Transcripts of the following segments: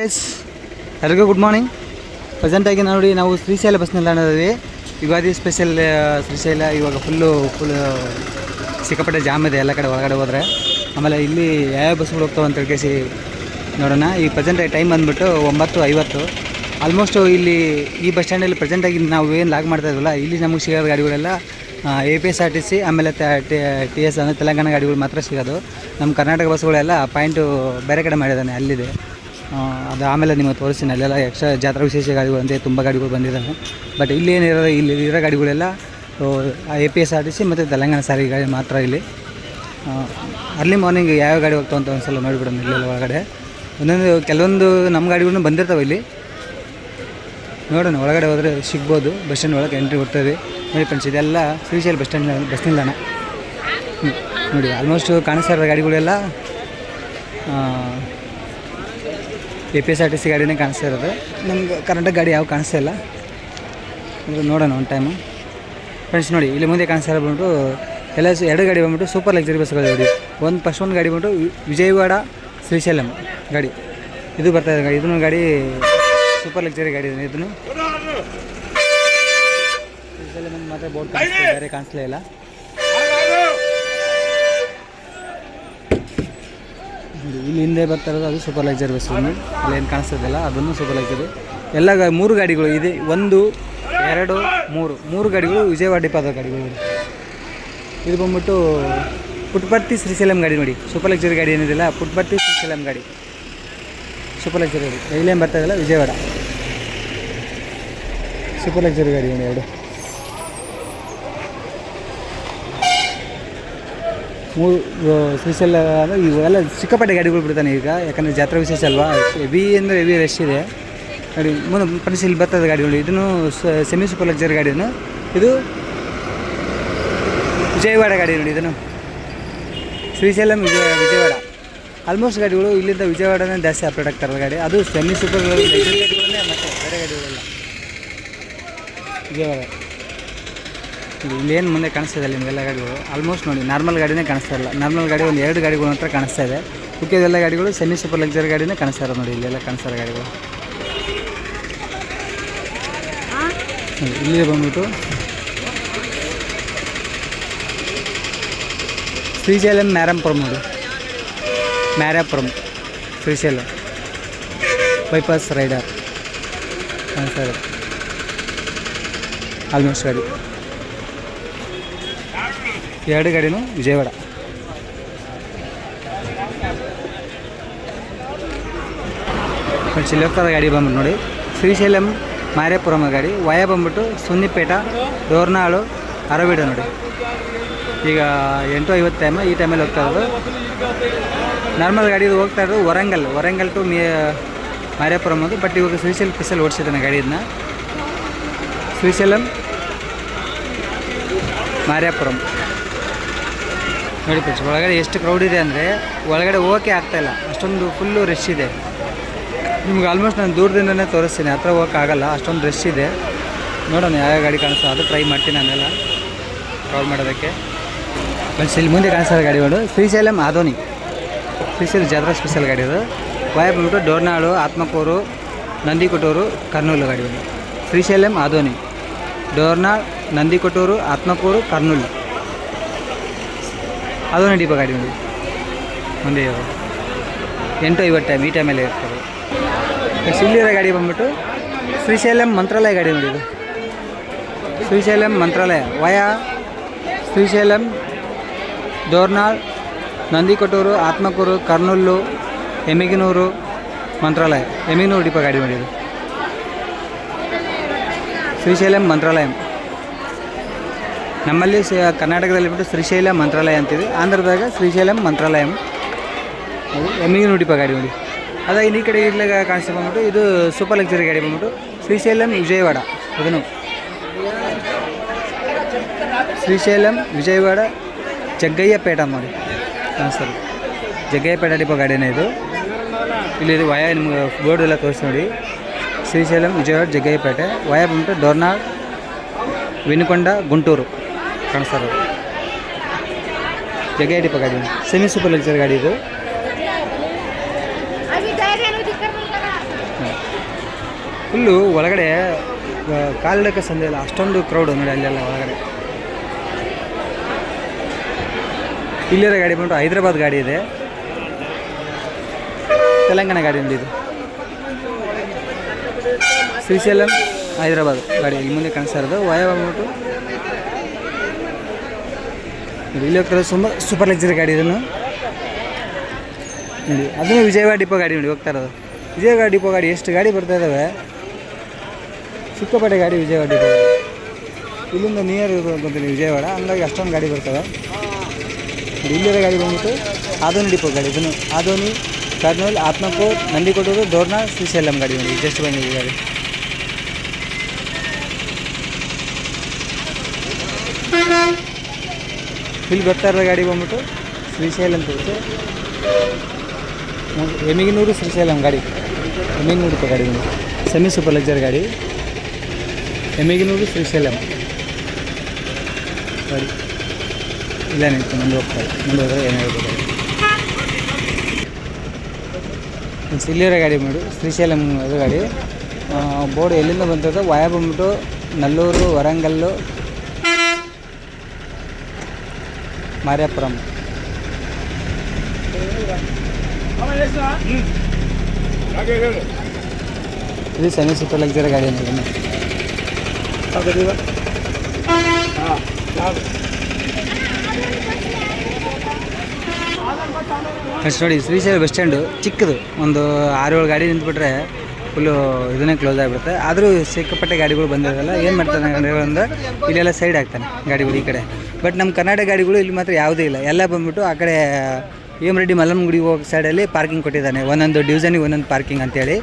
S ಎಲ್ಲರಿಗೂ good morning ಪ್ರೆಸೆಂಟಾಗಿ ನೋಡಿ ನಾವು ಶ್ರೀಶೈಲ ಬಸ್ ನಿಲ್ದಾಣದಲ್ಲಿ ಯುಗಾದಿ ಸ್ಪೆಷಲ್ ಶ್ರೀಶೈಲ ಇವಾಗ ಫುಲ್ಲು ಫುಲ್ ಸಿಕ್ಕಾಪಟ್ಟೆ ಜಾಮ್ ಇದೆ ಎಲ್ಲ ಕಡೆ ಒಳಗಡೆ ಹೋದರೆ. ಆಮೇಲೆ ಇಲ್ಲಿ ಯಾವ್ಯಾವ ಬಸ್ಗಳು ಹೋಗ್ತಾವೆ ಅಂತ ತಿಳ್ಕೇಸಿ ನೋಡೋಣ. ಈ ಪ್ರೆಸೆಂಟಾಗಿ ಟೈಮ್ ಬಂದುಬಿಟ್ಟು ಒಂಬತ್ತು ಐವತ್ತು. ಆಲ್ಮೋಸ್ಟು ಇಲ್ಲಿ ಈ ಬಸ್ ಸ್ಟ್ಯಾಂಡಲ್ಲಿ ಪ್ರೆಸೆಂಟಾಗಿ ನಾವು ಏನು ಲಾಗ್ ಮಾಡ್ತಾ ಇದ್ವಲ್ಲ, ಇಲ್ಲಿ ನಮಗೆ ಸಿಗೋ ಗಾಡಿಗಳೆಲ್ಲ A P S R T C ಆಮೇಲೆ ಟಿ ಎಸ್ ಅಂದರೆ ತೆಲಂಗಾಣ ಗಾಡಿಗಳು ಮಾತ್ರ ಸಿಗೋದು. ನಮ್ಮ ಕರ್ನಾಟಕ ಬಸ್ಗಳೆಲ್ಲ ಪಾಯಿಂಟು ಬೇರೆ ಕಡೆ ಮಾಡಿದ್ದಾನೆ, ಅಲ್ಲಿದೆ. ಅದು ಆಮೇಲೆ ನಿಮಗೆ ತೋರಿಸ್ತೀನಿ, ಅಲ್ಲೆಲ್ಲ ಎಕ್ಸ್ಟ್ರಾ ಜಾತ್ರಾ ವಿಶೇಷ ಗಾಡಿಗಳು ಅಂತ ತುಂಬ ಗಾಡಿಗಳು ಬಂದಿದ್ದಾವೆ. ಬಟ್ ಇಲ್ಲಿ ಏನಿರೋ ಇಲ್ಲಿ ಇರೋ ಗಾಡಿಗಳೆಲ್ಲ A P S R T C ಮತ್ತು ತೆಲಂಗಾಣ ಸಾರಿಗೆ ಗಾಡಿ ಮಾತ್ರ ಇಲ್ಲಿ. ಅರ್ಲಿ ಮಾರ್ನಿಂಗ್ ಯಾವ ಗಾಡಿ ಹೋಗ್ತಾವೆ ಅಂತ ಒಂದ್ಸಲ ನೋಡಿಬಿಡೋಣ ಇಲ್ಲಿ ಒಳಗಡೆ. ಒಂದೊಂದು, ಕೆಲವೊಂದು ನಮ್ಮ ಗಾಡಿಗಳನ್ನು ಬಂದಿರ್ತಾವೆ ಇಲ್ಲಿ. ನೋಡೋಣ, ಒಳಗಡೆ ಹೋದರೆ ಸಿಗ್ಬೋದು ಬಸ್ ಸ್ಟ್ಯಾಂಡ್ ಒಳಗೆ ಎಂಟ್ರಿ ಕೊಡ್ತೇವೆ. ನೋಡಿ ಫ್ರೆಂಡ್ಸ್ ಇದೆಲ್ಲ ಶ್ರೀಶೈಲ ಬಸ್ ಸ್ಟ್ಯಾಂಡ್ ಬಸ್ ನಿಲ್ದಾಣ ನೋಡಿ ಆಲ್ಮೋಸ್ಟು ಕಾಣಿಸ್ತಾ ಇರೋ ಗಾಡಿಗಳೆಲ್ಲ A P S R T C ಗಾಡಿನೇ ಕಾಣಿಸ್ತಾ ಇರೋದು. ನಮ್ಗೆ ಕರ್ನಾಟಕ ಗಾಡಿ ಯಾವ ಕಾಣಿಸ್ತಾ ಇಲ್ಲ. ನೋಡೋಣ ಒಂದು ಟೈಮು ಫ್ರೆಂಡ್ಸ್ ನೋಡಿ, ಇಲ್ಲಿ ಮುಂದೆ ಕಾಣಿಸ್ತಾ ಬಂದ್ಬಿಟ್ಟು, ಎಲ್ಲ ಎರಡು ಗಾಡಿ ಬಂದ್ಬಿಟ್ಟು ಸೂಪರ್ ಲಕ್ಸರಿ ಬಸ್ಗಳು ಗಾಡಿ. ಒಂದು ಫಸ್ಟ್ ಒಂದು ಗಾಡಿ ಬಂದ್ಬಿಟ್ಟು ವಿಜಯವಾಡ ಶ್ರೀಶೈಲಂ ಗಾಡಿ. ಇದು ಬರ್ತಾ ಇದೆ ಗಾಡಿ. ಇದನ್ನು ಗಾಡಿ ಸೂಪರ್ ಲಕ್ಸರಿ ಗಾಡಿ ಇದೆ. ಇದನ್ನು ಶ್ರೀಶೈಲಂ ಮಾತ್ರ ಬೋರ್ಡ್ ಕಾಣಿಸ್ತಾ ಬೇರೆ ಕಾಣಿಸ್ಲೇ ಇಲ್ಲ. ಇಲ್ಲಿ ಹಿಂದೆ ಬರ್ತಾ ಇರೋದು ಅದು ಸೂಪರ್ ಲಕ್ಸರಿ ಬಸ್ ಅಲ್ಲಿ ಏನು ಕಾಣಿಸ್ತದಲ್ಲ ಅದನ್ನು ಸೂಪರ್ ಲಕ್ಸರಿ ಎಲ್ಲ ಮೂರು ಗಾಡಿಗಳು ಇದೆ. ಒಂದು, ಎರಡು, ಮೂರು. ಮೂರು ಗಾಡಿಗಳು ವಿಜಯವಾಡ ಡಿಪಾದ ಗಾಡಿಗಳು. ಇದು. ಬಂದ್ಬಿಟ್ಟು ಪುಟ್ಪರ್ತಿ ಶ್ರೀಶೈಲಂ ಗಾಡಿ ನೋಡಿ. ಸೂಪರ್ ಲಕ್ಸರಿ ಗಾಡಿ ಏನಿದೆಯಲ್ಲ, ಪುಟ್ಪರ್ತಿ ಶ್ರೀಶೈಲಂ ಗಾಡಿ. ಸೂಪರ್ ಲಕ್ಸರಿ ಗಾಡಿ ಇಲ್ಲೇನು ಬರ್ತಾ ಇದೆಯಲ್ಲ? ವಿಜಯವಾಡ. ಸೂಪರ್ ಲಕ್ಸರಿ ಗಾಡಿ ನೋಡಿ ಎರಡು. ಮೂರು ಶ್ರೀಶೈಲ ಇವೆಲ್ಲ ಸಿಕ್ಕಾಪಟ್ಟೆ ಗಾಡಿಗಳು ಬಿಡ್ತಾನೆ ಈಗ, ಯಾಕಂದರೆ ಜಾತ್ರೆ ವಿಶೇಷ ಅಲ್ವಾ? ಹೆವಿ ಅಂದರೆ ಹೆವಿ ರಶ್ ಇದೆ. ನೋಡಿ, ಮುಂದೆ ಫ್ರೆಂಡ್ಸ್ ಇಲ್ಲಿ ಬರ್ತದೆ ಗಾಡಿಗಳು. ಇದನ್ನು ಸೆಮಿ ಸೂಪರ್ ಲಕ್ಸರಿ ಗಾಡಿಯನ್ನು ಇದು ವಿಜಯವಾಡ ಗಾಡಿ ನೋಡಿ ಇದನ್ನು. ಶ್ರೀಶೈಲಂ ವಿಜಯ, ವಿಜಯವಾಡ. ಆಲ್ಮೋಸ್ಟ್ ಗಾಡಿಗಳು ಇಲ್ಲಿಂದ ವಿಜಯವಾಡನೇ ಜಾಸ್ತಿ ಅಪ್ಡೇಟ್ ಆಗ್ತಾರೆ ಗಾಡಿ. ಅದು ಸೆಮಿ ಸೂಪರ್ ಗಾಡಿಗಳನ್ನೇ ಮತ್ತೆ ಬೇರೆ ಗಾಡಿಗಳೆಲ್ಲ. ವಿಜಯವಾಡ. ಇಲ್ಲೇನು ಮುಂದೆ ಕಾಣಿಸ್ತಾ ಇದೆ ನಿಮಗೆಲ್ಲ ಗಾಡಿಗಳು ಆಲ್ಮೋಸ್ಟ್ ನೋಡಿ ನಾರ್ಮಲ್ ಗಾಡಿನೇ ಕಾಣಿಸ್ತಾ ಇಲ್ಲ. ನಾರ್ಮಲ್ ಗಾಡಿ ಒಂದು ಎರಡು ಗಾಡಿಗಳು ಹತ್ರ ಕಾಣಿಸ್ತಾ ಇದೆ. ಉಳಿದೆಲ್ಲ ಗಾಡಿಗಳು ಸೆಮಿ ಸೂಪರ್ ಲಕ್ಸರಿ ಗಾಡಿನೇ ಕಾಣಿಸ್ತಾ ಇರೋದು ನೋಡಿ, ಇಲ್ಲೆಲ್ಲ ಕಾಣಿಸ್ತಾ ಇರೋ ಗಾಡಿಗಳು. ಇಲ್ಲಿ ಬಂದ್ಬಿಟ್ಟು. ಶ್ರೀಶೈಲಂ ಮ್ಯಾರಂಪುರಂ ನೋಡಿ. ಮ್ಯಾರಾಪುರಂ ಸೇಲ್ ಬೈಪಾಸ್ ರೈಡರ್ ಇರೋದು ಆಲ್ಮೋಸ್ಟ್ ಗಾಡಿ. ಎರಡು ಗಾಡಿನೂ ವಿಜಯವಾಡ. ಹೋಗ್ತದ ಗಾಡಿ ಬಂದ್ಬಿಟ್ಟು ನೋಡಿ. ಶ್ರೀಶೈಲಂ, ಮಾರೇಪುರಂ ಗಾಡಿ. ವಯ ಬಂದ್ಬಿಟ್ಟು ಸುನ್ನಿಪೇಟ ರೋರ್ನಾಳು ಅರವಿಡ ನೋಡಿ. ಈಗ ಎಂಟು ಐವತ್ತು ಟೈಮ್ ಈ ಟೈಮಲ್ಲಿ ಹೋಗ್ತಾ ಇರೋದು. ನಾರ್ಮಲ್ ಗಾಡಿ ಹೋಗ್ತಾ ಇರೋದು ವರಂಗಲ್. ವರಂಗಲ್ ಟು ಮೇ, ಮಾರೇಪುರಂ ಅದು. ಬಟ್ ಇವಾಗ ಶ್ರೀಶೈಲ್ ಪಿಸಲ್ಲಿ ಓಡಿಸಿದ್ದಾನೆ ಗಾಡಿಯನ್ನ. ಶ್ರೀಶೈಲಂ ಮಾರ್ಯಾಪುರಂ ನೋಡಿ ಫ್ರೆಂಡ್ಸ್ ಒಳಗಡೆ ಎಷ್ಟು ಕ್ರೌಡ್ ಇದೆ ಅಂದರೆ ಒಳಗಡೆ ಓಕೆ ಆಗ್ತಾಯಿಲ್ಲ ಅಷ್ಟೊಂದು ಫುಲ್ಲು ರಶ್ ಇದೆ. ನಿಮ್ಗೆ ಆಲ್ಮೋಸ್ಟ್ ನಾನು ದೂರದಿಂದನೇ ತೋರಿಸ್ತೀನಿ, ಹತ್ರ ಹೋಗೋಕ್ಕಾಗಲ್ಲ ಅಷ್ಟೊಂದು ರಶ್ ಇದೆ. ನೋಡೋಣ ಯಾವ ಗಾಡಿ ಕಾಣಿಸ್ತಾ ಅದು ಟ್ರೈ ಮಾಡ್ತೀನಿ ನಾನೆಲ್ಲ. ಕಾಲ್ ಮಾಡೋದಕ್ಕೆ. ಫ್ರೆಂಡ್ಸ್ ಇಲ್ಲಿ ಮುಂದೆ ಕಾಣಿಸ್ತಾ ಗಾಡಿಗಳು ಶ್ರೀಶೈಲಂ ಆದೋನಿ ಶ್ರೀಶೈಲ ಜಾತ್ರಾ ಸ್ಪೆಷಲ್ ಗಾಡಿ ಅದು ವಾಯ್ ಬಂದ್ಬಿಟ್ಟು ಡೋರ್ನಾಳು ಆತ್ಮಕೂರು ನಂದಿಕೊಟ್ಟೂರು ಕರ್ನೂಲು ಗಾಡಿಗಳು ಶ್ರೀಶೈಲಂ ಆದೋನಿ ಡೋರ್ನಾಳ್ ನಂದಿಕೊಟ್ಟೂರು ಆತ್ಮಕೂರು ಕರ್ನೂಲು ಆದೋನಿ ಡಿಪೋ ಗಾಡಿ ಮುಂದೆ ಇರೋದು. ಎಂಟು ಐವತ್ತು ಟೈಮ್ ಈ ಟೈಮಲ್ಲೇ ಇರ್ತದೆ ನೆಕ್ಸ್ಟ್ ಗಾಡಿ ಬಂದ್ಬಿಟ್ಟು ಶ್ರೀಶೈಲಂ ಮಂತ್ರಾಲಯ ಗಾಡಿ ನೋಡಿ ಇದು. ಶ್ರೀಶೈಲಂ ಮಂತ್ರಾಲಯ, ವಯಾ ಶ್ರೀಶೈಲಂ, ದೋರ್ನಾಳ್, ನಂದಿಕೊಟ್ಟೂರು, ಆತ್ಮಕೂರು, ಕರ್ನೂಲು ಎಮಿಗಿನೂರು ಮಂತ್ರಾಲಯ. ಎಮಿಗಿನೂರು ಡಿಪ ಗಾಡಿ ಮಾಡಿದ್ರು ಶ್ರೀಶೈಲಂ ಮಂತ್ರಾಲಯಂ. ನಮ್ಮಲ್ಲಿ ಸ ಕರ್ನಾಟಕದಲ್ಲಿ ಬಿಟ್ಟು ಶ್ರೀಶೈಲ ಮಂತ್ರಾಲಯ ಅಂತೀವಿ ಆಂಧ್ರದಾಗ ಶ್ರೀಶೈಲಂ ಮಂತ್ರಾಲಯಂ. ಅದು ಎಮ್ಮಿಗಿನೂರು ಡಿಪೋ ಗಾಡಿ ನೋಡಿ. ಅದ ಈ ಕಡೆ ಇಲ್ಲಿ ಕಾಣಿಸ್ತಾ ಬಂದ್ಬಿಟ್ಟು ಇದು ಸೂಪರ್ ಲಕ್ಸರಿ ಗಾಡಿ ಬಂದ್ಬಿಟ್ಟು ಶ್ರೀಶೈಲಂ ವಿಜಯವಾಡ. ಇದನ್ನು ಶ್ರೀಶೈಲಂ ವಿಜಯವಾಡ ಜಗ್ಗಯ್ಯಪೇಟ ನೋಡಿ. ಕಾಣಿಸ್ತದೆ ಜಗ್ಗಯ್ಯಪೇಟ ಡಿಪೋ ಗಾಡಿನೇ ಇದು. ಇಲ್ಲಿ ಇದು ವಯ ನಿಮ್ಗೆ ಬೋರ್ಡ್ ಎಲ್ಲ ತೋರಿಸಿ ನೋಡಿ. ಶ್ರೀಶೈಲಂ ವಿಜಯವಾಡ ಜಗ್ಗಯ್ಯಪೇಟೆ. ವಯ ಬಂದ್ಬಿಟ್ಟು ಡೋರ್ನಾಳ್ ವಿನುಕೊಂಡ, ಗುಂಟೂರು. ಕಾಣಿಸ್ತಾರ ಜಗ್ಗೆ ಡಿಪ ಗಾಡಿ. ಸೆಮಿ ಸೂಪರ್ ಲಕ್ಸರಿ ಗಾಡಿ ಇದು. ಫುಲ್ಲು ಒಳಗಡೆ ಕಾಲಿಡೋಕ್ಕೆ ಸಂದೇ ಇಲ್ಲ. ಅಷ್ಟೊಂದು ಕ್ರೌಡ್ ನೋಡಿ ಅಲ್ಲೆಲ್ಲ ಒಳಗಡೆ. ಇಲ್ಲಿರೋ ಗಾಡಿ ಬಂದು ಹೈದ್ರಾಬಾದ್ ಗಾಡಿ ಇದೆ. ತೆಲಂಗಾಣ ಗಾಡಿ ಒಂದು ಇದು. ಶ್ರೀಶೈಲಂ ಹೈದ್ರಾಬಾದ್ ಗಾಡಿ. ಇಲ್ಲಿ ಮುಂದೆ ಕಾಣಿಸ್ತಾ ಇರೋದು. ವಯ ಇಲ್ಲಿ ತುಂಬ ಸೂಪರ್ ಲಕ್ಸರಿ ಗಾಡಿ ಇದನ್ನು. ನೋಡಿ, ಅದನ್ನು ವಿಜಯವಾಡ ಡಿಪೋ ಗಾಡಿ ನೋಡಿ ಹೋಗ್ತಾ ಇರೋದು. ವಿಜಯವಾಡ ಡಿಪೋ ಗಾಡಿ ಎಷ್ಟು ಗಾಡಿ ಬರ್ತಾ ಇದ್ದಾವೆ ಸಿಕ್ಕಾಪಟ್ಟೆ ಗಾಡಿ ವಿಜಯವಾಡ ಡಿಪೋ ಇಲ್ಲಿಂದ ನಿಯರ್ ಇರೋದು ವಿಜಯವಾಡ ಹಂಗಾಗಿ ಅಷ್ಟೊಂದು ಗಾಡಿ ಬರ್ತವೆ. ಇಲ್ಲಿರೋ ಗಾಡಿ ಬಂದ್ಬಿಟ್ಟು ಆದೋನಿ ಡಿಪೋ ಗಾಡಿ, ಇದನ್ನು ಆದೋನಿ ಕರ್ನೂಲ್ ಆತ್ಮಕೂರ್ ನಂದಿಕೊಟ್ಟೂರು ಡೋರ್ನಾ ಶ್ರೀಶೈಲಂ ಗಾಡಿ ನೋಡಿ ಜಸ್ಟ್ ಬಂದಿದೆ ಗಾಡಿ. ಇಲ್ಲಿ ಬರ್ತಾ ಇರೋ ಗಾಡಿ ಬಂದ್ಬಿಟ್ಟು ಶ್ರೀಶೈಲಂ ತೋರಿಸಿ ಎಮಿಗಿನೂರು ಶ್ರೀಶೈಲಂ ಗಾಡಿ. ಎಮಿಗಿನೂರು ಗಾಡಿ ಸೆಮಿ ಸೂಪರ್ ಲಕ್ಸರ್ ಗಾಡಿ. ಎಮಿಗಿನೂರು ಶ್ರೀಶೈಲಂ. ಗಾಡಿ. ಇಲ್ಲ ನಿಂತು ಮುಂದೆ ಹೋಗ್ತಾರೆ ಮುಂದೆ ಹೋದರೆ ಏನು ಹೇಳ್ಬೋದು ಇಲ್ಲಿರೋ ಗಾಡಿ ಮಾಡು ಶ್ರೀಶೈಲಂ ಅದು ಗಾಡಿ. ಬೋರ್ಡ್ ಎಲ್ಲಿಂದ ಬಂತದ ವಾಯ ಬಂದ್ಬಿಟ್ಟು, ನಲ್ಲೂರು, ವರಂಗಲ್ಲು ಮಾರ್ಯಾಪುರಂ. ಇದು ಸೆಮಿ ಸೂಪರ್ ಲಕ್ಸರಿ ಗಾಡಿ ಅಂತ ಫಸ್ಟ್ ನೋಡಿ, ಶ್ರೀಶೈಲ ಬಸ್ ಸ್ಟ್ಯಾಂಡು ಚಿಕ್ಕದು. ಒಂದು ಆರು ಏಳು ಗಾಡಿ ನಿಂತ್ಬಿಟ್ರೆ ಫುಲ್ಲು ಇದನ್ನೇ ಕ್ಲೋಸ್ ಆಗಿಬಿಡುತ್ತೆ. ಆದರೂ ಸಿಕ್ಕಾಪಟ್ಟೆ ಗಾಡಿಗಳು ಬಂದಿರೋದಲ್ಲ, ಏನು ಮಾಡ್ತಾನೆ ಅಂದರೆ ಇಲ್ಲೆಲ್ಲ ಸೈಡ್ ಆಗ್ತಾನೆ ಗಾಡಿಗಳು ಈ ಕಡೆ. ಬಟ್ ನಮ್ಮ ಕರ್ನಾಟಕ ಗಾಡಿಗಳು ಇಲ್ಲಿ ಮಾತ್ರ ಯಾವುದೂ ಇಲ್ಲ. ಎಲ್ಲ ಬಂದ್ಬಿಟ್ಟು ಆ ಕಡೆ ಎಂ ರೆಡ್ಡಿ ಮಲ್ಲಮ್ಮಗುಡಿ ಹೋಗೋ ಸೈಡಲ್ಲಿ ಪಾರ್ಕಿಂಗ್ ಕೊಟ್ಟಿದ್ದಾನೆ. ಒಂದೊಂದು ಡಿವಿಷನಿಗೆ ಒಂದೊಂದು ಪಾರ್ಕಿಂಗ್ ಅಂತೇಳಿ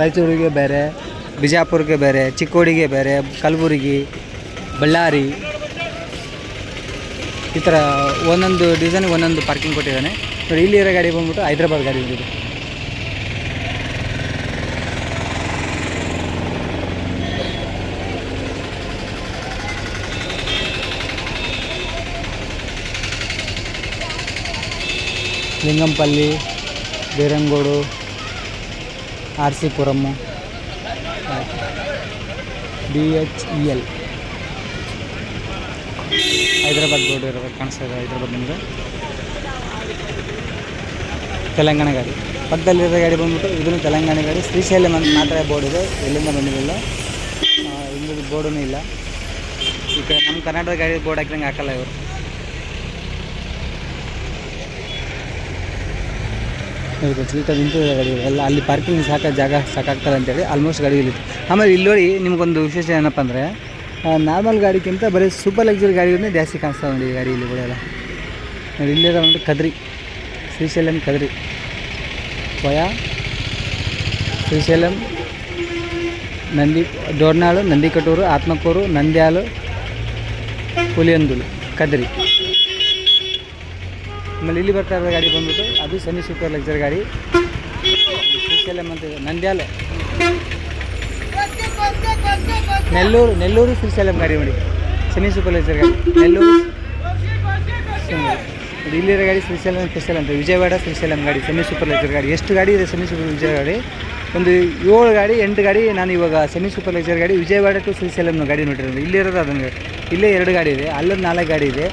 ರಾಯಚೂರಿಗೆ ಬೇರೆ, ಬಿಜಾಪುರ್ಗೆ ಬೇರೆ, ಚಿಕ್ಕೋಡಿಗೆ ಬೇರೆ, ಕಲಬುರಗಿ, ಬಳ್ಳಾರಿ ಈ ಥರ ಒಂದೊಂದು ಡಿಸೈನ್ಗೆ ಒಂದೊಂದು ಪಾರ್ಕಿಂಗ್ ಕೊಟ್ಟಿದ್ದಾನೆ. ಇಲ್ಲಿರೋ ಗಾಡಿ ಬಂದ್ಬಿಟ್ಟು ಹೈದ್ರಾಬಾದ್ ಗಾಡಿ ಇದು Lingampally, Beeramguda R C Puram B H E L. Hyderabad board ಇರೋದು ಕಾಣಿಸ್ತಾ ಇದೆ, ಹೈದ್ರಾಬಾದ್ ನಿಮಗೆ ತೆಲಂಗಾಣ ಗಾಡಿ. ಪಕ್ಕದಲ್ಲಿರೋ ಗಾಡಿ ಬಂದ್ಬಿಟ್ಟು ಇದನ್ನು ತೆಲಂಗಾಣ ಗಾಡಿ. ಶ್ರೀಶೈಲಂ ಅಂತ ಮಾತ್ರ ಬೋರ್ಡ್ ಇದೆ, ಎಲ್ಲಿಂದ ಬಂದಿರಲಿಲ್ಲ. ಇನ್ನೊಂದು ಬೋರ್ಡೂ ಇಲ್ಲ. ಈ ಕಡೆ ನಮ್ಮ ಕರ್ನಾಟಕ ಗಾಡಿ ಬೋರ್ಡ್ ಹಾಕಿದಂಗೆ ಹಾಕಲ್ಲ ಇವರು. ನಿಂತಿದೆ ಗಾಡಿ ಎಲ್ಲ ಅಲ್ಲಿ ಪಾರ್ಕಿಂಗ್ ಸಾಕ ಜಾಗ ಸಾಕಾಗ್ತದೆ ಅಂತೇಳಿ ಆಲ್ಮೋಸ್ಟ್ ಗಾಡಿ ಇಲ್ಲಿ ಆಮೇಲೆ ಇಲ್ಲಿ ನೋಡಿ ನಿಮ್ಗೊಂದು ವಿಶೇಷ ಏನಪ್ಪ ಅಂದರೆ ನಾರ್ಮಲ್ ಗಾಡಿಗಿಂತ ಬರೀ ಸೂಪರ್ ಲಕ್ಸುರಿ ಗಾಡಿಗಳನ್ನೇ ಜಾಸ್ತಿ ಕಾಣಿಸ್ತಾವೆ ಈ ಗಾಡಿ ಇಲ್ಲಿ ಕೂಡ ಎಲ್ಲ. ಇಲ್ಲಿರೋ ಒಂದು ಕದ್ರಿ, ಶ್ರೀಶೈಲಂ ಕದ್ರಿ. ವಯ, ಶ್ರೀಶೈಲಂ, ನಂದಿ, ಡೋರ್ನಾಳು ನಂದಿಕಟೂರು ಆತ್ಮಕೂರು ನಂದ್ಯಾಲು ಹುಲಿಯಂದುಲು ಕದ್ರಿ. ಆಮೇಲೆ ಇಲ್ಲಿ ಬರ್ತಾ ಇರೋ ಗಾಡಿ ಬಂದ್ಬಿಟ್ಟು ಅದು ಸೆಮಿ ಸೂಪರ್ ಲಕ್ಸರಿ ಗಾಡಿ. ಶ್ರೀಶೈಲಂ ಅಂತ ನಂದ್ಯಾಲ. ನೆಲ್ಲೂರು ನೆಲ್ಲೂರು ಶ್ರೀಶೈಲಂ ಗಾಡಿ ನೋಡಿ. ಸೆಮಿ ಸೂಪರ್ ಲಕ್ಸರಿ ಗಾಡಿ. ನೆಲ್ಲೂರು. ಇಲ್ಲಿರೋ ಗಾಡಿ ಶ್ರೀಶೈಲಂ ಸ್ಪೆಷಲ್ ಅಂತ. ವಿಜಯವಾಡ ಶ್ರೀಶೈಲಂ ಗಾಡಿ ಸೆಮಿ ಸೂಪರ್ ಲಕ್ಸರಿ ಗಾಡಿ. ಎಷ್ಟು ಗಾಡಿ ಇದೆ ಸೆಮಿ ಸೂಪರ್ ವಿಜಯ ಗಾಡಿ? ಒಂದು ಏಳು ಗಾಡಿ, ಎಂಟು ಗಾಡಿ ನಾನು ಇವಾಗ ಸೆಮಿ ಸೂಪರ್ ಲಕ್ಸರಿ ಗಾಡಿ, ವಿಜಯವಾಡ ಟು ಶ್ರೀಶೈಲಂ ಗಾಡಿ ನೋಡಿರೋದು. ಇಲ್ಲಿರೋದು ಅದನ್ನು. ಇಲ್ಲೇ ಎರಡು ಗಾಡಿ ಇದೆ. ಅಲ್ಲೊಂದು ನಾಲ್ಕು ಗಾಡಿ ಇದೆ.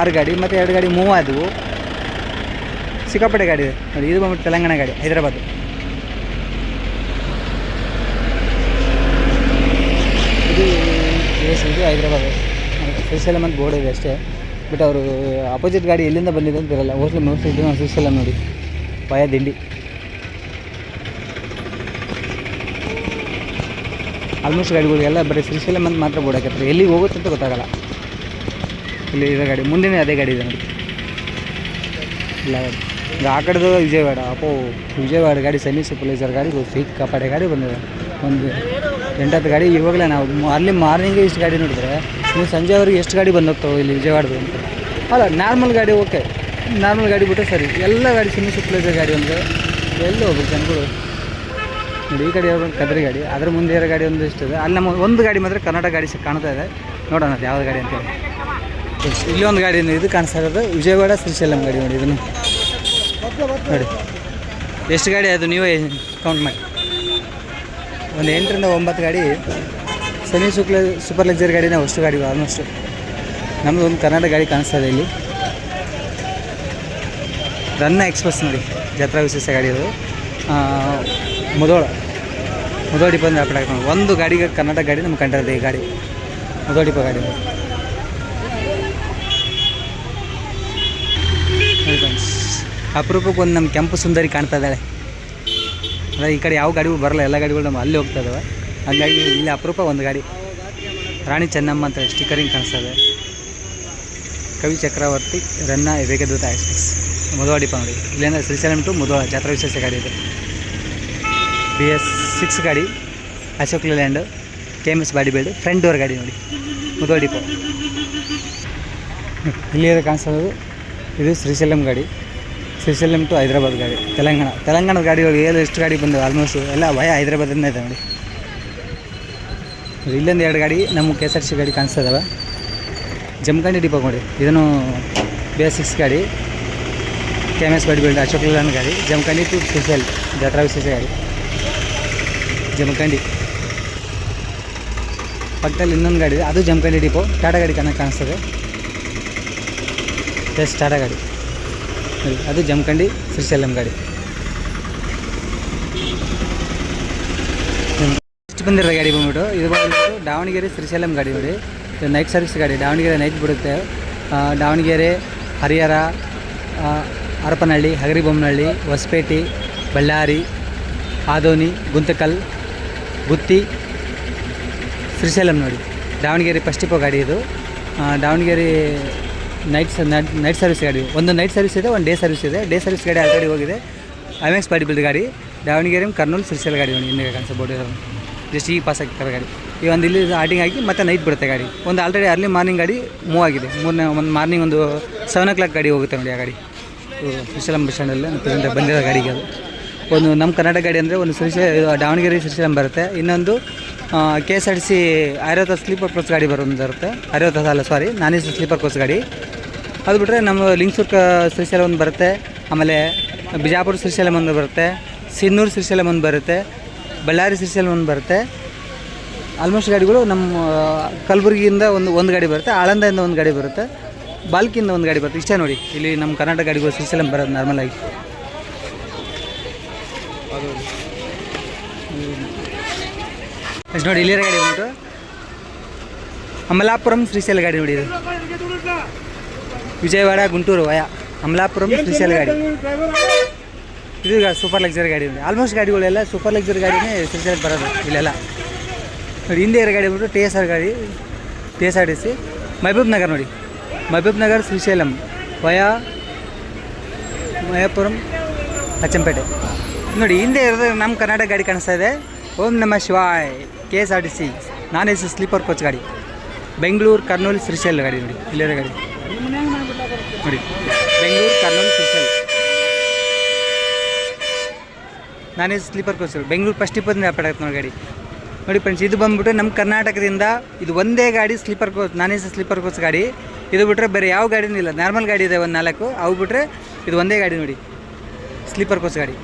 ಆರು ಗಾಡಿ, ಮತ್ತು ಎರಡು ಗಾಡಿ ಮೂವ್ ಆದವು ಸಿಕ್ಕಾಪಟ್ಟೆ ಗಾಡಿ ಇದೆ. ನೋಡಿ, ಇದು ಬಂದ್ಬಿಟ್ಟು ತೆಲಂಗಾಣ ಗಾಡಿ, ಹೈದರಾಬಾದ್. ಇದು ಪ್ಲೇಸ್ ಇದು ಹೈದರಾಬಾದ್. ಶ್ರೀಶೈಲಂ ಅಂತ ಬೋರ್ಡ್ ಇದೆ ಅಷ್ಟೇ. ಬಟ್ ಅವರು ಅಪೋಸಿಟ್ ಗಾಡಿ ಎಲ್ಲಿಂದ ಬಂದಿದೆ ಅಂತ ಇರಲ್ಲ ಮೋಸ್ಟ್ಲಿ ಮೋಸ್ಟ್ಲಿ ಇದು ಶ್ರೀಶೈಲಂ ನೋಡಿ. ಪಾಯ ದಿಂಡಿ. ಆಲ್ಮೋಸ್ಟ್ ಗಾಡಿಗಳಿಗೆಲ್ಲ ಬರೀ ಶ್ರೀಶೈಲಂ ಅಂತ ಮಾತ್ರ ಬೋರ್ಡ್ ಹಾಕಿರ್ತಾರೆ ಎಲ್ಲಿಗೆ ಹೋಗುತ್ತೆ ಅಂತ ಗೊತ್ತಾಗಲ್ಲ. ಇಲ್ಲಿ ಇರೋ ಗಾಡಿ, ಮುಂದಿನ ಅದೇ ಗಾಡಿ ಇದೆ ನೋಡಿ. ಇಲ್ಲ ಈಗ ಆ ಕಡೆದು ವಿಜಯವಾಡ, ಅಪ್ಪೋ ವಿಜಯವಾಡ ಗಾಡಿ ಸೆಮಿ ಸೂಪರ್ವೈಸರ್ ಗಾಡಿ ಸಿಕ್ಕಾಪಟ್ಟೆ ಗಾಡಿ ಬಂದಿದೆ. ಒಂದು ಎಂಟತ್ತು ಗಾಡಿ, ಇವಾಗಲೇ ನಾವು ಅಲ್ಲಿ ಮಾರ್ನಿಂಗೇ ಇಷ್ಟು ಗಾಡಿ ನೋಡಿದ್ರೆ ನೀವು ಸಂಜೆವರೆಗೆ ಎಷ್ಟು ಗಾಡಿ ಬಂದೋಗ್ತಾವೆ ಇಲ್ಲಿ ವಿಜಯವಾಡದು ಅಂತ. ಅಲ್ಲ ನಾರ್ಮಲ್ ಗಾಡಿ ಓಕೆ ನಾರ್ಮಲ್ ಗಾಡಿ ಬಿಟ್ಟರೆ ಸರಿ. ಎಲ್ಲ ಗಾಡಿ ಸೆಮಿ ಸೂಪರ್ವೈಸರ್ ಗಾಡಿ ಒಂದು, ಎಲ್ಲಿ ಹೋಗ್ಬೇಕು ಜನಗಳು? ನೋಡಿ, ಈ ಕಡೆ ಹೋಗ್ಬೇಕು ಕದ್ರಿ ಗಾಡಿ, ಅದ್ರ ಮುಂದೆ ಇರೋ ಗಾಡಿ ಒಂದು ಇಷ್ಟಿದೆ. ಅಲ್ಲಿ ನಮ್ಮ ಒಂದು ಗಾಡಿ ಮಾತ್ರ ಕರ್ನಾಟಕ ಗಾಡಿ ಕಾಣ್ತಾ ಇದೆ. ನೋಡೋಣ ಅದು ಯಾವ್ದು ಗಾಡಿ ಅಂತೇಳಿ ಇಲ್ಲಿ ಒಂದು ಗಾಡಿ. ಇದು ಕಾಣಿಸ್ತಾ ಇರೋದು, ವಿಜಯವಾಡ ಶ್ರೀಶೈಲಂ ಗಾಡಿ ನೋಡಿ ಇದನ್ನು. ನೋಡಿ. ಎಷ್ಟು ಗಾಡಿ ಅದು ನೀವೇ ಕೌಂಟ್ ಮಾಡಿ. ಒಂದು ಎಂಟರಿಂದ ಒಂಬತ್ತು ಗಾಡಿ. ಸೆಮಿ ಸುಕ್ಲ ಸೂಪರ್ ಲಕ್ಸರಿ ಗಾಡಿನ ಅಷ್ಟು ಗಾಡಿ ಆಲ್ಮೋಸ್ಟು ನಮ್ಮದು ಒಂದು ಕನ್ನಡ ಗಾಡಿ ಕಾಣಿಸ್ತದೆ ಇಲ್ಲಿ. ರನ್ನ ಎಕ್ಸ್ಪ್ರೆಸ್ ನೋಡಿ, ಜಾತ್ರಾ ವಿಶೇಷ ಗಾಡಿ ಅದು. ಮುದೋಳ. ಮುದೋಳ ಅಂದರೆ ಅಪ್ಡೇಟ್ ಒಂದು ಗಾಡಿಗೆ ಕನ್ನಡ ಗಾಡಿ ನಮ್ಗೆ ಕಂಡಿರೋದು ಈ ಗಾಡಿ. ಮುದೋಳ ಡಿಪೋ ಗಾಡಿ ನೋಡಿ ಫ್ರೆಂಡ್ಸ್ ಅಪರೂಪಕ್ಕೆ ಒಂದು ನಮ್ಮ ಕೆಂಪು ಸುಂದರಿ ಕಾಣ್ತಾ ಇದ್ದಾಳೆ. ಅಂದರೆ ಈ ಕಡೆ ಯಾವ ಗಾಡಿಗಳು ಬರಲ್ಲ, ಎಲ್ಲ ಗಾಡಿಗಳು ನಮ್ಮ ಅಲ್ಲಿ ಹೋಗ್ತಾ ಇದಾವೆ. ಹಾಗಾಗಿ ಇಲ್ಲಿ ಅಪರೂಪ ಒಂದು ಗಾಡಿ. ರಾಣಿ ಚೆನ್ನಮ್ಮ ಅಂತ ಸ್ಟಿಕರಿಂಗ್ ಕಾಣಿಸ್ತಾ ಇದೆ. ಕವಿ ಚಕ್ರವರ್ತಿ, ರನ್ನ ವೇಗದೂತ ಎಕ್ಸ್ಪ್ರೆಸ್ ಮುದೋಳ ಡಿಪ ನೋಡಿ ಇಲ್ಲಿಂದ ಶ್ರೀಶೈಲಂ ಟು ಮುದೋಳ ಜಾತ್ರಾ ವಿಶೇಷ ಗಾಡಿ ಇದೆ. ಬಿ ಎಸ್ ಸಿಕ್ಸ್ ಗಾಡಿ, Ashok Leyland, K M S body build front door ಗಾಡಿ ನೋಡಿ. ಮುದೋಳ ಡಿಪೋ ಇಲ್ಲಿ ಕಾಣಿಸೋದು ಇದು ಶ್ರೀಶೈಲಂ ಗಾಡಿ. ಶ್ರೀಶೈಲಂ ಟು ಹೈದ್ರಾಬಾದ್ ಗಾಡಿ, ತೆಲಂಗಾಣ. ತೆಲಂಗಾಣದ ಗಾಡಿಗಳು ಏನು ಎಷ್ಟು ಗಾಡಿ ಬಂದವು? ಆಲ್ಮೋಸ್ಟ್ ಎಲ್ಲ ವಯ ಹೈದ್ರಾಬಾದಿಂದ ಇದೆ ನೋಡಿ. ಇಲ್ಲೊಂದು ಎರಡು ಗಾಡಿ, ನಮ್ಮ ಕೆ ಎಸ್ ಆರ್ ಸಿ ಗಾಡಿ ಕಾಣಿಸ್ತಾ ಇದಾವೆ. ಜಮಖಂಡಿ ಡಿಪೋ ನೋಡಿ, ಇದನ್ನು ಬೇಸಿಕ್ಸ್ ಗಾಡಿ K M S body build Ashok Leyland ಗಾಡಿ, ಜಮಖಂಡಿ ಟು ಸ್ಪೆಷಲ್ ಜಾತ್ರಾ ವಿಶೇಷ ಗಾಡಿ. ಜಮಖಂಡಿ. ಪಕ್ಕದಲ್ಲಿ ಇನ್ನೊಂದು ಗಾಡಿ ಅದು ಜಮಖಂಡಿ ಡಿಪೋ. ಟಾಟಾ ಗಾಡಿ ಕನ್ನಡ ಕಾಣಿಸ್ತದೆ ಬೆಸ್ಟ್ ಟಾಟಾ ಗಾಡಿ. ಅದು ಜಮಖಂಡಿ, ಶ್ರೀಶೈಲಂ ಗಾಡಿ. ಇಷ್ಟು ಬಂದಿರೋ ಗಾಡಿ ಬಂದ್ಬಿಟ್ಟು, ಇದು ಬಂದ್ಬಿಟ್ಟು ದಾವಣಗೆರೆ, ಶ್ರೀಶೈಲಂ ಗಾಡಿ ನೋಡಿ. ಇದು ನೈಟ್ ಸರ್ವಿಸ್ ಗಾಡಿ, ದಾವಣಗೆರೆ ನೈಟ್ ಬಿಡುತ್ತೆ. ದಾವಣಗೆರೆ, ಹರಿಹರ ಹರಪನಹಳ್ಳಿ, ಹಗರಿಬೊಮ್ಮನಹಳ್ಳಿ, ಹೊಸಪೇಟೆ, ಬಳ್ಳಾರಿ ಆದೋನಿ ಗುಂತಕಲ್, ಗುತ್ತಿ, ಶ್ರೀಶೈಲಂ ನೋಡಿ. ದಾವಣಗೆರೆ ಪಸ್ಟಿಪೋ ಗಾಡಿ ಇದು. ದಾವಣಗೆರೆ ನೈಟ್ ನೈಟ್ ಸರ್ವಿಸ್ ಗಾಡಿ. ಒಂದು ನೈಟ್ ಸರ್ವಿಸ್ ಇದೆ, ಒಂದು ಡೇ ಸರ್ವಿಸ್ ಇದೆ. ಡೇ ಸರ್ವಿಸ್ ಗಾಡಿ ಆಲ್ರೆಡಿ ಹೋಗಿದೆ. ಐಮ್ಯಾಕ್ಸ್ ಬಾಡಿ ಬಿಲ್ಡ್ ಗಾಡಿ. ದಾವಣಗೆರೆ ಕರ್ನೂಲ್ ಸಿರಿಸಲ್ ಗಾಡಿ ಹಿಂದೆ ಕಾಣಿಸ್ತಾ ಬೋರ್ಡ್ ಜಸ್ಟ್ ಈಗ ಪಾಸ್ ಆಗ್ತಾರೆ ಗಾಡಿ. ಈ ಒಂದು ಇಲ್ಲಿ ಆರ್ಟಿಂಗ್ ಆಗಿ ಮತ್ತೆ ನೈಟ್ ಬಿಡುತ್ತೆ ಗಾಡಿ. ಒಂದು ಆಲ್ರೆಡಿ ಅರ್ಲಿ ಮಾರ್ನಿಂಗ್ ಗಾಡಿ ಮೂವ್ ಆಗಿದೆ. ಮೂರನೇ ಒಂದು ಮಾರ್ನಿಂಗ್ ಒಂದು ಸೆವೆನ್ ಓ ಕ್ಲಾಕ್ ಗಾಡಿ ಹೋಗುತ್ತೆ ನೋಡಿ ಆ ಗಾಡಿ. ಸಿರಿಸಲಂ ಬಸ್ ಸ್ಟ್ಯಾಂಡಲ್ಲಿ ಬಂದಿರೋ ಗಾಡಿಗೆ ಅದು. ಒಂದು ನಮ್ಮ ಕರ್ನಾಟಕ ಗಾಡಿ ಅಂದರೆ ಒಂದು ಶ್ರೀಶೈ ದಾವಣಗೆರೆ ಶ್ರೀಶೈಲಂ ಬರುತ್ತೆ. ಇನ್ನೊಂದು K S R T C ಐವತ್ತು ಸ್ಲೀಪರ್ ಕೋಚ್ ಗಾಡಿ ಬರೋದು ಬರುತ್ತೆ. ಐವತ್ತು ಅಲ್ಲ ಸಾರಿ ನಾನ್ ಸ್ಲೀಪರ್ ಕೋಚ್ ಗಾಡಿ. ಅದು ಬಿಟ್ಟರೆ ನಮ್ಮ ಲಿಂಗ್ಸೂರ್ ಶ್ರೀಶೈಲ ಒಂದು ಬರುತ್ತೆ. ಆಮೇಲೆ ಬಿಜಾಪುರ ಶ್ರೀಶೈಲಂ ಒಂದು ಬರುತ್ತೆ. ಸಿನ್ನೂರು ಶ್ರೀಶೈಲಂ ಒಂದು ಬರುತ್ತೆ. ಬಳ್ಳಾರಿ ಶ್ರೀಶೈಲಂ ಒಂದು ಬರುತ್ತೆ. ಆಲ್ಮೋಸ್ಟ್ ಗಾಡಿಗಳು ನಮ್ಮ ಕಲಬುರಗಿಯಿಂದ ಒಂದು ಒಂದು ಗಾಡಿ ಬರುತ್ತೆ. ಆಳಂದದಿಂದ ಒಂದು ಗಾಡಿ ಬರುತ್ತೆ. ಬಾಲ್ಕಿಯಿಂದ ಒಂದು ಗಾಡಿ ಬರುತ್ತೆ. ಇಷ್ಟೇ ನೋಡಿ. ಇಲ್ಲಿ ನಮ್ಮ ಕರ್ನಾಟಕ ಗಾಡಿಗಳು ಶ್ರೀಶೈಲಂ ಬರೋದು ಆಗಿ. ನೆಕ್ಸ್ಟ್ ನೋಡಿ, ಇಲ್ಲಿರೋ ಗಾಡಿ ಬಂದ್ಬಿಟ್ಟು? ಅಮಲಾಪುರಂ ಶ್ರೀಶೈಲ ಗಾಡಿ ನೋಡಿ ವಿಜಯವಾಡ, ಗುಂಟೂರು, ವಯಾ. ಅಮಲಾಪುರಂ ಶ್ರೀಶೈಲ ಗಾಡಿ. ಇದು ಸೂಪರ್ ಲಕ್ಸರಿ ಗಾಡಿ ಇದೆ ಆಲ್ಮೋಸ್ಟ್ ಗಾಡಿಗಳೆಲ್ಲ ಸೂಪರ್ ಲಕ್ಸರಿ ಗಾಡಿನೇ ಶ್ರೀಶೈಲಕ್ಕೆ ಬರೋದು ಇಲ್ಲೆಲ್ಲ. ನೋಡಿ, ಹಿಂದೆ ಇರೋ ಗಾಡಿ ಬಂದ್ಬಿಟ್ಟು ಟಿ ಎಸ್ ಆರ್ ಗಾಡಿ T S R T C Mahbubnagar ನೋಡಿ. ಮಹಬೂಬ್ ನಗರ್, ಶ್ರೀಶೈಲಂ. ವಯ ಮಯಾಪುರಂ ಅಚ್ಚಂಪೇಟೆ. ನೋಡಿ, ಹಿಂದೆ ಇರೋದು ನಮ್ಮ ಕರ್ನಾಟಕ ಗಾಡಿ ಕಾಣಿಸ್ತಾ ಇದೆ. ಓಂ ನಮ ಶಿವಾಯ್. K S R T C non A C sleeper coach ಗಾಡಿ. ಬೆಂಗಳೂರು ಕರ್ನೂಲ್ ಶ್ರೀಶೈಲ್ ಗಾಡಿ ನೋಡಿ ಇಲ್ಲೇ ಗಾಡಿ. ನೋಡಿ, ಬೆಂಗಳೂರು ಕರ್ನೂಲ್ ಶ್ರೀಶೈಲ ನಾನೇ ಸ್ಲೀಪರ್ ಕೋಚ್ ಬೆಂಗಳೂರು ಫಸ್ಟ್ ಇಪ್ಪತ್ತು ಆಗುತ್ತೆ ನೋಡಿ ಗಾಡಿ. ನೋಡಿ ಫ್ರೆಂಡ್ಸ್ ಇದು ಬಂದ್ಬಿಟ್ಟು ನಮ್ಮ ಕರ್ನಾಟಕದಿಂದ ಇದು ಒಂದೇ ಗಾಡಿ ಸ್ಲೀಪರ್ ಕೋಚ್ ನಾನೇ ಸ್ಲೀಪರ್ ಕೋಚ್ ಗಾಡಿ. ಇದು ಬಿಟ್ಟರೆ ಬೇರೆ ಯಾವ ಗಾಡಿನೂ ಇಲ್ಲ. ನಾರ್ಮಲ್ ಗಾಡಿ ಇದೆ ಒಂದು ನಾಲ್ಕು. ಅವು ಬಿಟ್ಟರೆ ಇದು ಒಂದೇ ಗಾಡಿ ನೋಡಿ. ಸ್ಲೀಪರ್ ಕೋಚ್ ಗಾಡಿ.